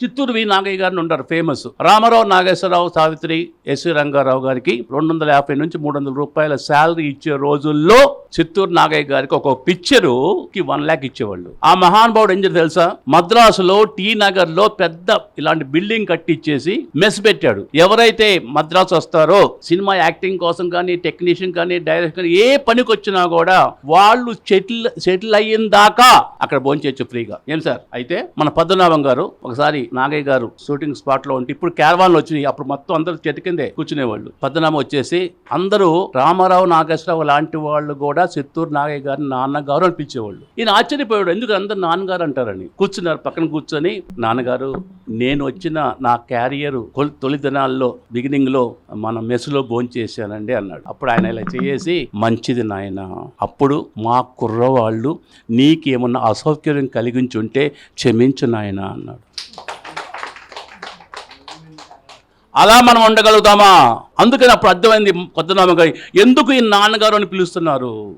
చిత్తూరు వి నాగయ్య గారిని ఉంటారు famous Ramarao Nageswararao Savitri SV Rangarao గారికి రెండు వందల యాభై నుంచి మూడు వందల రూపాయల శాలరీ ఇచ్చే రోజుల్లో చిత్తూరు నాగయ్య గారికి ఒక పిక్చరు కి వన్ ల్యాక్ ఇచ్చేవాళ్ళు. ఆ మహానుభావుడు ఏం చేసి తెలుసా? మద్రాసులో టీ నగర్లో పెద్ద ఇలాంటి బిల్డింగ్ కట్టించేసి మెస్ పెట్టాడు. ఎవరైతే మద్రాసు వస్తారో సినిమా యాక్టింగ్ కోసం కానీ టెక్నీషియన్ కానీ డైరెక్టర్ కానీ ఏ పనికి వచ్చినా కూడా వాళ్ళు సెటిల్ సెటిల్ అయిన దాకా అక్కడ భోంచేయచ్చు ఫ్రీగా. ఏం సార్? అయితే మన పద్మనాభం గారు ఒకసారి నాగయ్య గారు షూటింగ్ స్పాట్లో ఉంటే ఇప్పుడు క్యారవాన్లు వచ్చినాయి. అప్పుడు మొత్తం అందరూ చెట్టు కిందే కూర్చునేవాళ్ళు. పద్మనాభం వచ్చేసి అందరూ రామారావు నాగేశ్వరరావు లాంటి వాళ్ళు కూడా చిత్తూరు నాగయ్య గారిని నాన్నగారు అని పిలిచేవాళ్ళు ఈయన ఆశ్చర్యపోయాడు ఎందుకు అందరు నాన్నగారు అంటారని. కూర్చున్నారు పక్కన కూర్చొని నాన్నగారు నేను వచ్చిన నా క్యారియర్ తొలి దినాల్లో బిగినింగ్లో మన మెస్సులో భోంచేసానండి అన్నాడు. అప్పుడు ఆయన ఇలా చేసి మంచిది నాయన అప్పుడు మా కుర్రవాళ్ళు నీకేమన్నా అసౌకర్యం కలిగించుంటే క్షమించు నాయన అన్నాడు. అలా మనం ఉండగలుగుతామా? అందుకని అప్పుడు అర్థమైంది కొత్త నామగారి ఎందుకు ఈ నాన్నగారు అని పిలుస్తున్నారు?